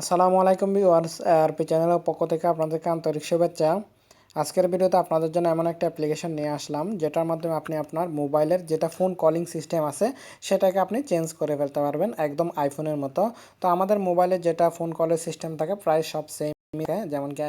আসসালামু আলাইকুম viewers, RP চ্যানেলের পক্ষ থেকে আপনাদেরকে আন্তরিক শুভেচ্ছা। আজকের ভিডিওতে আপনাদের জন্য এমন একটা অ্যাপ্লিকেশন নিয়ে আসলাম, যেটার মাধ্যমে আপনি আপনার মোবাইলের যেটা ফোন কলিং সিস্টেম আছে, সেটাকে আপনি চেঞ্জ করে ফেলতে পারবেন, একদম আইফোনের মতো। তো আমাদের মোবাইলে যেটা ফোন কলের সিস্টেম থাকে, প্রায় সব সেম যেমন কি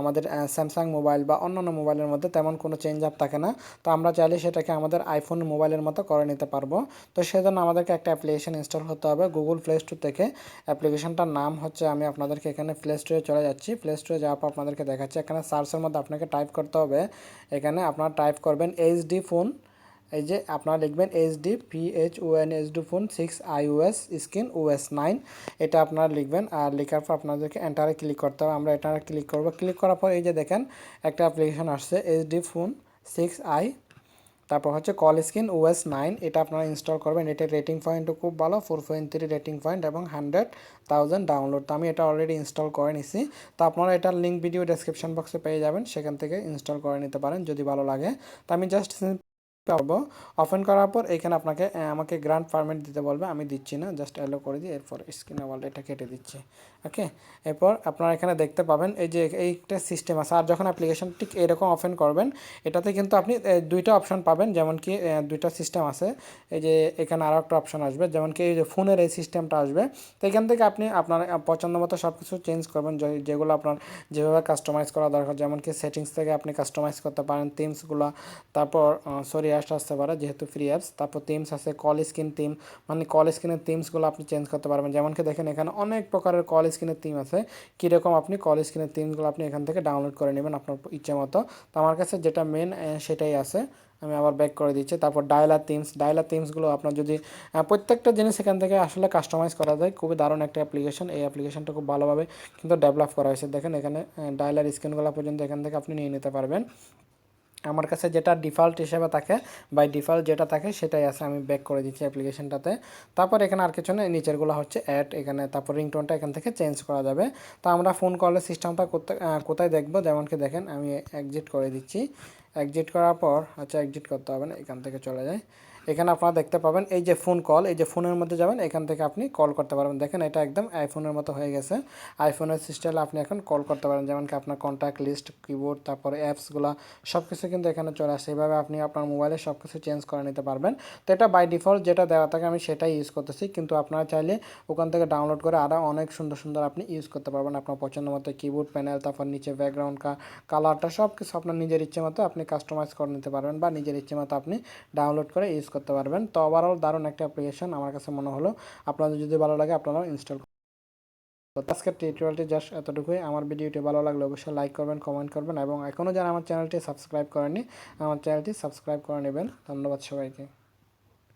আমাদের স্যামসাং মোবাইল বা অন্যান্য মোবাইলের মধ্যে তেমন কোনো চেঞ্জ আপ থাকে না। তো আমরা চাইলে সেটাকে আমাদের আইফোন মোবাইলের মতো করে নিতে পারব। তো সেজন্য আমাদেরকে একটা অ্যাপ্লিকেশন ইনস্টল হতে হবে গুগল প্লে স্টোর থেকে। অ্যাপ্লিকেশনটার নাম হচ্ছে, আমি আপনাদেরকে এখানে প্লে স্টোরে চলে যাচ্ছি। প্লে স্টোরে যাওয়ার পর আপনাদেরকে দেখাচ্ছি। এখানে সার্চের মধ্যে আপনাকে টাইপ করতে হবে। এখানে আপনারা টাইপ করবেন এইচডি ফোন এই যে আপনারা লিখবেন HD PH ON D phone six iOS screen OS nine এটা আপনারা লিখবেন। আর লেখার পর আপনাদেরকে এন্টারে ক্লিক করতে হবে। আমরা এন্টারে ক্লিক করব। ক্লিক করার পর এই যে দেখেন, একটা অ্যাপ্লিকেশন আসছে এইচডি ফোন সিক্স আই তারপর হচ্ছে কল স্ক্রিন ওএস নাইন এটা আপনারা ইনস্টল করবেন। এটার রেটিং পয়েন্টও খুব ভালো four point three rating point এবং হান্ড্রেড থাউজেন্ড ডাউনলোড তো আমি এটা অলরেডি ইনস্টল করে নিছি। তো আপনারা এটার লিঙ্ক ভিডিও ডেসক্রিপশন বক্সে পেয়ে যাবেন। সেখান থেকে ইনস্টল করে নিতে পারেন যদি ভালো লাগে। তো আমি জাস্ট পারব। ওপেন করার পর এখানে আপনাকে আমাকে গ্রান্ড পারমিট দিতে বলবে, আমি দিচ্ছি না জাস্ট অ্যালো করে দিই এরপর স্ক্রিন বলটা এটা কেটে দিচ্ছি। ওকে এরপর আপনারা এখানে দেখতে পাবেন, এই যে এইটা সিস্টেম আছে। আর যখন অ্যাপ্লিকেশন ঠিক এরকম ওপেন করবেন, এটাতে কিন্তু আপনি দুইটা অপশন পাবেন। যেমন কি দুইটা সিস্টেম আছে। এই যে এখানে আরও একটা অপশন আসবে। যেমন কি, এই যে ফোনের এই সিস্টেমটা আসবে। তো এখান থেকে আপনি আপনার পছন্দ মতো সব কিছু চেঞ্জ করবেন যেগুলো আপনার যেভাবে কাস্টমাইজ করা দরকার। যেমন কি সেটিংস থেকে আপনি কাস্টমাইজ করতে পারেন থিমসগুলো তারপর সরি অ্যাপস আসতে পারে, যেহেতু ফ্রি অ্যাপস তারপর থিমস আছে কল স্ক্রিন থিম মানে কল স্ক্রিনের থিমসগুলো আপনি চেঞ্জ করতে পারবেন। যেমন কি দেখেন এখানে অনেক প্রকারের কল স্ক্রিনের থিম আছে। কীরকম আপনি কল স্ক্রিনের থিমগুলো আপনি এখান থেকে ডাউনলোড করে নেবেন আপনার ইচ্ছে মতো। তো আমার কাছে যেটা মেন সেটাই আছে। আমি আবার ব্যাক করে দিচ্ছি। তারপর ডায়লার থিমস ডায়লার থিমসগুলো আপনার যদি প্রত্যেকটা জিনিস এখান থেকে আসলে কাস্টমাইজ করা যায়। খুবই দারুণ একটা অ্যাপ্লিকেশন এই অ্যাপ্লিকেশনটা খুব ভালোভাবে কিন্তু ডেভেলপ করা হয়েছে। দেখেন এখানে ডায়লার স্ক্রিনগুলো পর্যন্ত এখান থেকে আপনি নিয়ে নিতে পারবেন। আমার কাছে যেটা ডিফল্ট হিসেবে থাকে বাই ডিফল্ট যেটা থাকে সেটাই আছে, আমি ব্যাক করে দিচ্ছি অ্যাপ্লিকেশনটাতে তারপর এখানে আর কিছু নেই, নিচেরগুলো হচ্ছে অ্যাড এখানে তারপর রিংটোনটা এখান থেকে চেঞ্জ করা যাবে। তো আমরা ফোন কলের সিস্টেমটা কোথায় দেখব? যেমনকে দেখেন, আমি এক্সিট করে দিচ্ছি। এক্সিট করার পর আচ্ছা এক্সিট করতে হবে না, এখান থেকে চলে যায় এখানে আপনারা দেখতে পাবেন, এই যে ফোন কল এই যে ফোনের মধ্যে যাবেন, এখান থেকে আপনি কল করতে পারবেন। দেখেন, এটা একদম আইফোনের মতো হয়ে গেছে। আইফোনের সিস্টেমে আপনি এখন কল করতে পারেন, যেমন কি আপনার কন্ট্যাক্ট লিস্ট কিবোর্ড তারপরে অ্যাপসগুলো সব কিছু কিন্তু এখানে চলে আসে। এইভাবে আপনি আপনার মোবাইলে সব কিছু চেঞ্জ করে নিতে পারবেন। তো এটা বাই ডিফল্ট যেটা দেওয়া থাকে, আমি সেটাই ইউজ করতেছি। কিন্তু আপনারা চাইলে ওখান থেকে ডাউনলোড করে আরও অনেক সুন্দর সুন্দর আপনি ইউজ করতে পারবেন। আপনার পছন্দ মতো কিবোর্ড প্যানেল তারপর নিচে ব্যাকগ্রাউন্ড কালারটা সব কিছু আপনার নিজের ইচ্ছে মতো আপনি কাস্টমাইজ করে নিতে পারবেন বা নিজের ইচ্ছে মতো আপনি ডাউনলোড করে ইউজ করতে পারবেন। তো ওভারঅল দারুণ একটা অ্যাপ্লিকেশন আমার কাছে মনে হলো। আপনাদের যদি ভালো লাগে আপনারাও ইনস্টল তো আজকের টিউটোরিয়ালটি জাস্ট এতটুকুই। আমার ভিডিওটি ভালো লাগলে অবশ্যই লাইক করবেন কমেন্ট করবেন এবং এখনও যারা আমার চ্যানেলটি সাবস্ক্রাইব করেনি আমার চ্যানেলটি সাবস্ক্রাইব করে নেবেন। ধন্যবাদ সবাইকে।